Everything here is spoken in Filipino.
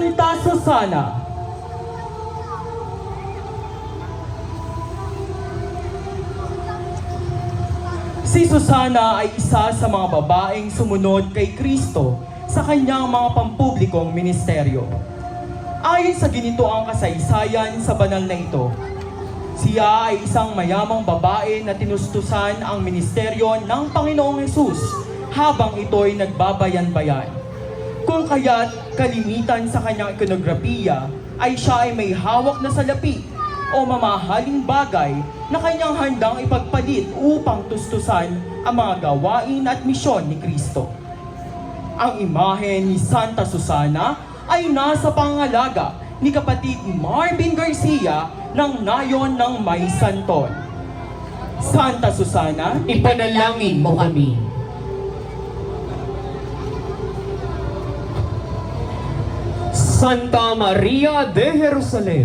Santa Susana. Si Susana ay isa sa mga babaeng sumunod kay Kristo sa kanyang mga pampublikong ministeryo. Ayon sa ginito ang kasaysayan sa banal na ito, siya ay isang mayamang babae na tinustusan ang ministeryo ng Panginoong Hesus habang ito'y nagbabayan-bayan. Kung kaya't kalimitan sa kanyang ikonografiya ay siya ay may hawak na salapi o mamahaling bagay na kanyang handang ipagpalit upang tustusan ang mga gawain at misyon ni Kristo. Ang imahe ni Santa Susana ay nasa pangalaga ni kapatid Marvin Garcia ng Nayon ng May Santon. Santa Susana, Ipanalangin mo kami. Santa Maria de Jerusalem,